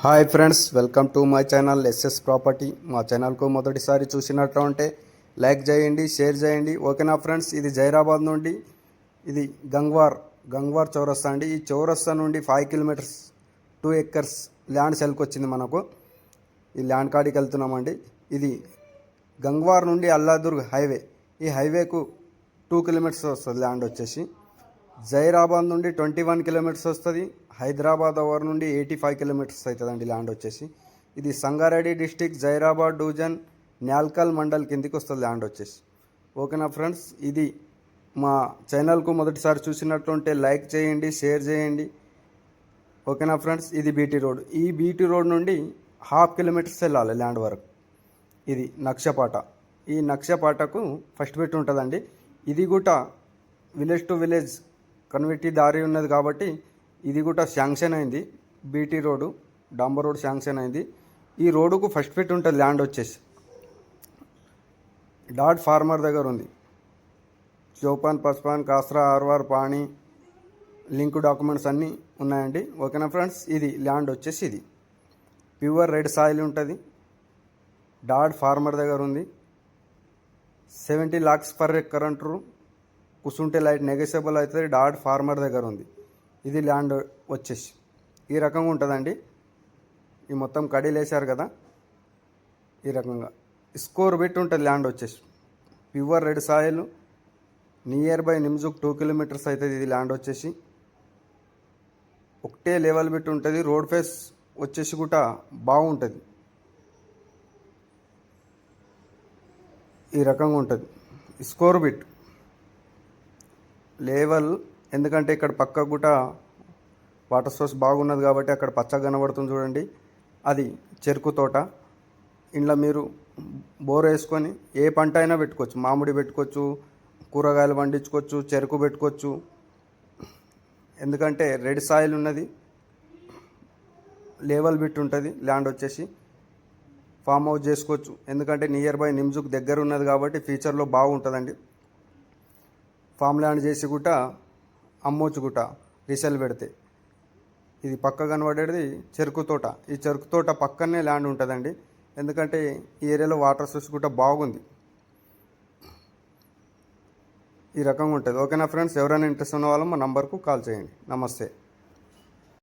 Hi friends welcome to my channel SS property. మా ఛానల్కు మొదటిసారి చూసినట్టు ఉంటే లైక్ చేయండి షేర్ చేయండి. ఓకేనా ఫ్రెండ్స్ ఇది జైరాబాద్ నుండి ఇది గంగ్వార్ గంగ్వార్ చౌరస్తా అండి. ఈ చౌరస్తా నుండి five kilometres two acres land సెల్కి వచ్చింది మనకు. ఈ ల్యాండ్ కాడికి వెళ్తున్నామండి. ఇది గంగ్వార్ నుండి అల్లాదుర్గ్ హైవే. ఈ హైవేకు టూ కిలోమీటర్స్ వస్తుంది ల్యాండ్ వచ్చేసి. జైరాబాద్ నుండి ట్వంటీ వన్ కిలోమీటర్స్ వస్తుంది. హైదరాబాద్ ఓవర్ నుండి ఎయిటీ ఫైవ్ కిలోమీటర్స్ అవుతుందండి ల్యాండ్ వచ్చేసి. ఇది సంగారెడ్డి డిస్టిక్ జైరాబాద్ డివిజన్ న్యాల్కల్ మండల్ కిందికి వస్తుంది ల్యాండ్ వచ్చేసి. ఓకేనా ఫ్రెండ్స్? ఇది మా ఛానల్కు మొదటిసారి చూసినట్లుంటే లైక్ చేయండి షేర్ చేయండి. ఓకేనా ఫ్రెండ్స్? ఇది బీటీ రోడ్. ఈ బీటీ రోడ్ నుండి హాఫ్ కిలోమీటర్స్ వెళ్ళాలి ల్యాండ్ వరకు. ఇది నక్షపాట. ఈ నక్షపాటకు ఫస్ట్ పెట్టి ఉంటుందండి. ఇది కూడా విలేజ్ టు విలేజ్ కన్వర్టీ దారి ఉన్నది కాబట్టి ఇది కూడా శాంక్షన్ అయింది. బీటీ రోడ్డు డాంబర్ రోడ్ శాంక్షన్ అయింది. ఈ రోడ్డుకు ఫస్ట్ ఫిట్ ఉంటుంది ల్యాండ్ వచ్చేసి. డాట్ ఫార్మర్ దగ్గర ఉంది. చౌపాన్ పస్పాన్ కాస్రా ఆర్వార్ పాణి లింక్ డాక్యుమెంట్స్ అన్నీ ఉన్నాయండి. ఓకేనా ఫ్రెండ్స్? ఇది ల్యాండ్ వచ్చేసి ఇది. ప్యూర్ రెడ్ సాయిల్ ఉంటుంది. డాడ్ ఫార్మర్ దగ్గర ఉంది. సెవెంటీ లాక్స్ పర్ ఎక్కర్ అంటారు కూర్చుంటే లైట్ నెగోషియబుల్ అవుతుంది. డాడ్ ఫార్మర్ దగ్గర ఉంది. ఇది ల్యాండ్ వచ్చేసి. ఈ రకంగా ఉంటుందండి. ఈ మొత్తం కడీలు కదా. ఈ రకంగా. స్కోర్ పెట్టి ఉంటుంది ల్యాండ్ వచ్చేసి. Pure red soil near by నిమ్జుక్ two kilometres అవుతుంది ఇది ల్యాండ్ వచ్చేసి. ఒకటే లెవెల్ పెట్టి ఉంటుంది. రోడ్ ఫేస్ వచ్చేసి కూడా బాగుంటుంది. ఈ రకంగా ఉంటుంది. Score bit. లేవల్ ఎందుకంటే ఇక్కడ పక్క గుట వాటర్ సోర్స్ బాగున్నది కాబట్టి అక్కడ పచ్చగా కనబడుతుంది చూడండి. అది చెరుకు తోట. ఇంట్లో మీరు బోర్ వేసుకొని ఏ పంట అయినా పెట్టుకోవచ్చు. మామిడి పెట్టుకోవచ్చు కూరగాయలు పండించుకోవచ్చు చెరుకు పెట్టుకోవచ్చు. ఎందుకంటే రెడ్ సాయిల్ ఉన్నది లేవల్ బిట్ ఉంటుంది ల్యాండ్ వచ్చేసి ఫామ్ హౌస్ చేసుకోవచ్చు. ఎందుకంటే నియర్ బై నిమ్జుక్ దగ్గర ఉన్నది కాబట్టి ఫ్యూచర్లో బాగుంటుందండి. ఫామ్ ల్యాండ్ చేసి కూడా అమ్మొచ్చు రిసెల్ పెడితే. ఇది పక్క కనబడేది చెరుకు తోట. ఈ చెరుకు తోట పక్కనే ల్యాండ్ ఉంటుందండి. ఎందుకంటే ఈ ఏరియాలో వాటర్ సోర్స్ కూడా బాగుంది. ఈ రకంగా ఉంటుంది. ఓకేనా ఫ్రెండ్స్? ఎవరైనా ఇంట్రెస్ట్ ఉన్న వాళ్ళు మా నంబర్కు కాల్ చేయండి. నమస్తే.